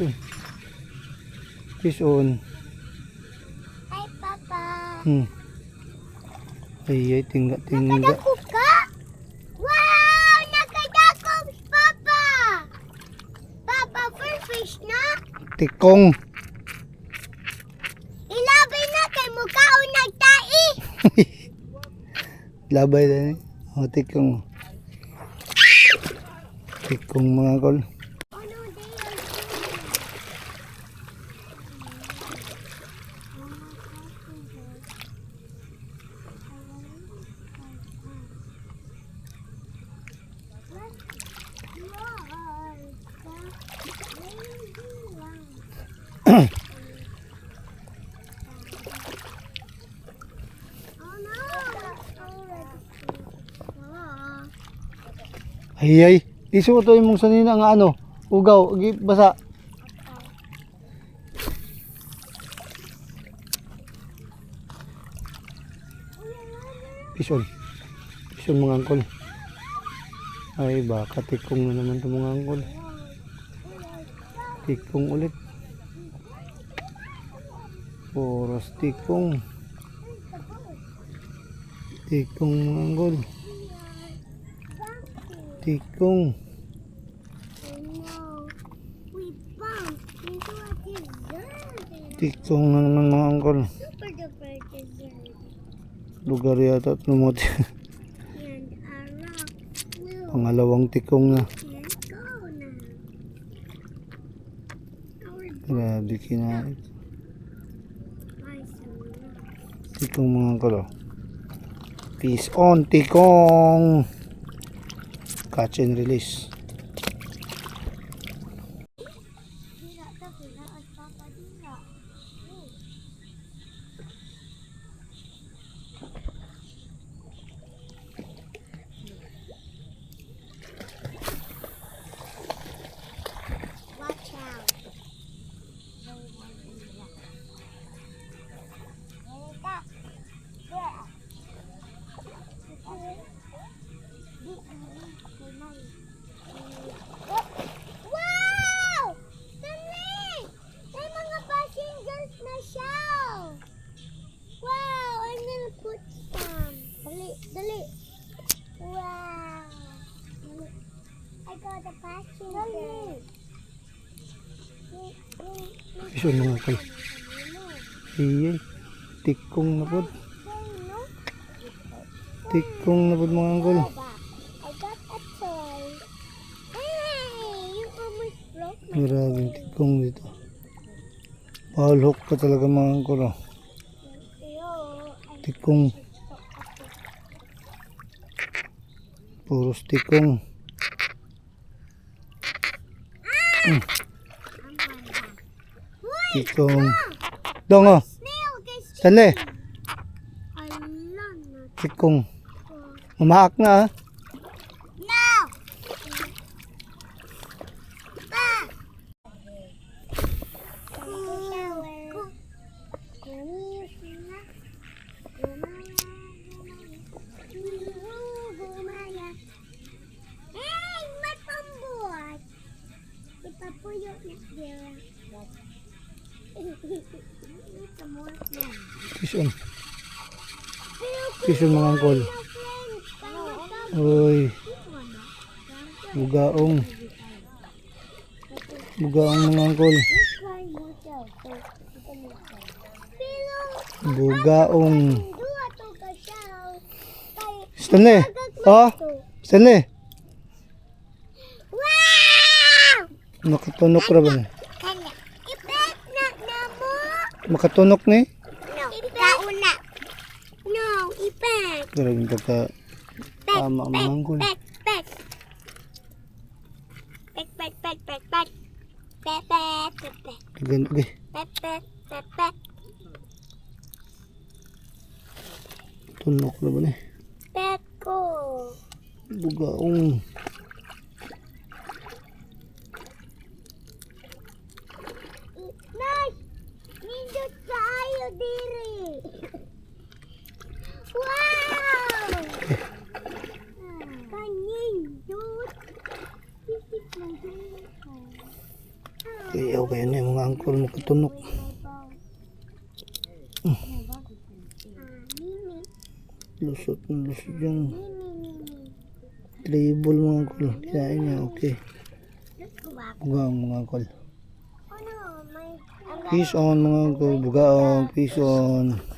Fish on. Fish on. Hi, Papa. Hmm. Ay, ay, tingga, tingga. Nakadako ka? Wow! Nakadako, Papa! Papa, for fish na? Tikong. Ilabay na kay mukha o nagtai. Labay na ni. O, tikong. Tikong mga kol. Ano Ay, ay. Isuto yung mong sanina nga ano. Ugaw. Basa. Fish on. Fish on mga angkol. Ay, baka tikong na naman ito mga angkol. Tikong ulit. Puros tikong. Tikong mga angkol. Tikong. Tikong naman mga dessert. Lugar yata at will Pangalawang tikong na. Grabe kinain. Tikong mga oh. Peace on tikong. Catch and release. Angkol. Iyay. Tikong na po. Tikong na po mga angkol. Grabe tikong dito. Foul hook pa talaga mga angkol. oh. Tikong. Puros tikong. Mm, tikong. Dong oh. snail guys. Stanley. I love that. Tikong. Umaak na ah. Ito mo na. Fish on. Fish on mga angkol. Uy. Bugaong. Bugaong mga angkol. Bugaong. Stanley. Oh. Stanley. Wow! Makatunok ra ba? Kanya. Ipet na na mo. Makatunok ni? No. Ikauna. No, ipet. Grabe ka Tama pet, mga angkol. pet, pet. Pet, pet, pet, pet, pet. Pet, pet, pet, pet. Gan okay. Pet, pet, pet, pet. Tunok ra ba ni? Pet ko. Bugaong. tayo diri. Wow! Kanyang dot. Iyaw kayo na yung mga angkol mo katunok. Lusot na lusot yung tribal mga angkol. Kaya niya, okay. Huwag mga angkol. Peace on mga angkol. Bugaong. Peace on.